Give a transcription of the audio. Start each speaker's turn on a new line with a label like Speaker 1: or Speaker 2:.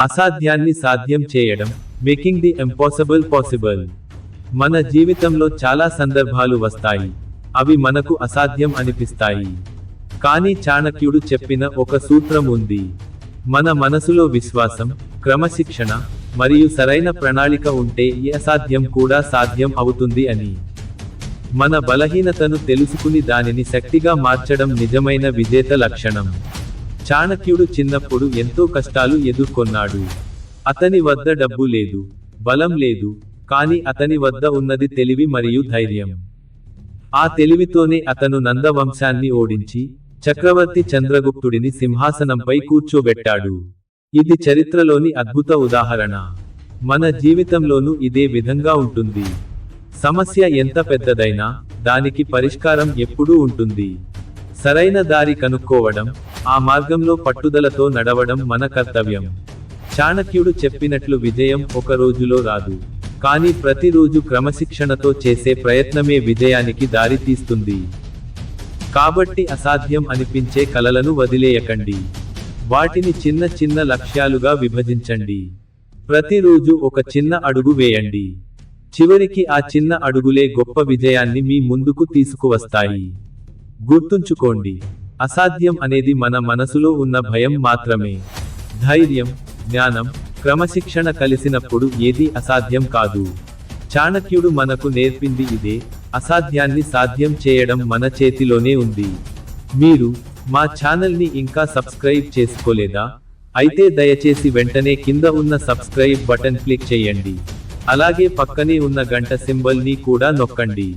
Speaker 1: అసాధ్యాన్ని సాధ్యం చేయడం making the impossible possible. మన జీవితంలో చాలా సందర్భాలు వస్తాయి. అవి మనకు అసాధ్యం అనిపిస్తాయి. కానీ చాణక్యుడు చెప్పిన ఒక సూత్రం ఉంది. మన మనసులో విశ్వాసం క్రమశిక్షణ మరియు సరైన ప్రణాళిక ఉంటే ఈ అసాధ్యం కూడా సాధ్యం అవుతుంది అని. మన బలహీనతను తెలుసుకుని దానిని శక్తిగా మార్చడం నిజమైన విజేత లక్షణం. చాణక్యుడు చిన్నప్పుడు ఎంతో కష్టాలు ఎదుర్కొన్నాడు. అతని వద్ద డబ్బు లేదు బలం లేదు కానీ అతని వద్ద ఉన్నది తెలివి మరియు ధైర్యం. ఆ తెలివితోనే అతను నందవంశాన్ని ఓడించి చక్రవర్తి చంద్రగుప్తుడిని సింహాసనంపై కూర్చోబెట్టాడు. ఇది చరిత్రలోని అద్భుత ఉదాహరణ. మన జీవితంలోనూ ఇదే విధంగా ఉంటుంది. సమస్య ఎంత పెద్దదైనా దానికి పరిష్కారం ఎప్పుడూ ఉంటుంది. సరైన దారి కనుక్కోవడం ఆ మార్గంలో పట్టుదలతో నడవడం మన కర్తవ్యం. చాణక్యుడు చెప్పినట్లు విజయం ఒక రోజులో రాదు. కానీ ప్రతిరోజు క్రమశిక్షణతో చేసే ప్రయత్నమే విజయానికి దారి తీస్తుంది. కాబట్టి అసాధ్యం అనిపించే కలలను వదిలేయకండి. వాటిని చిన్న చిన్న లక్ష్యాలుగా విభజించండి. ప్రతిరోజు ఒక చిన్న అడుగు వేయండి. చివరికి ఆ చిన్న అడుగులే గొప్ప విజయాన్ని మీ ముందుకు తీసుకువస్తాయి. గుర్తుంచుకోండి అసాధ్యం అనేది మన మనసులో ఉన్న భయం మాత్రమే. ధైర్యం జ్ఞానం క్రమశిక్షణ కలిసినప్పుడు ఏది అసాధ్యం కాదు. చాణక్యుడు మనకు నేర్పింది ఇదే అసాధ్యాన్ని సాధ్యం చేయడం మన చేతిలోనే ఉంది. మీరు మా ఛానల్ని ఇంకా సబ్స్క్రైబ్ చేసుకోలేదా? అయితే దయచేసి వెంటనే కింద ఉన్న సబ్స్క్రైబ్ బటన్ క్లిక్ చేయండి. అలాగే పక్కనే ఉన్న గంట సింబల్ని కూడా నొక్కండి.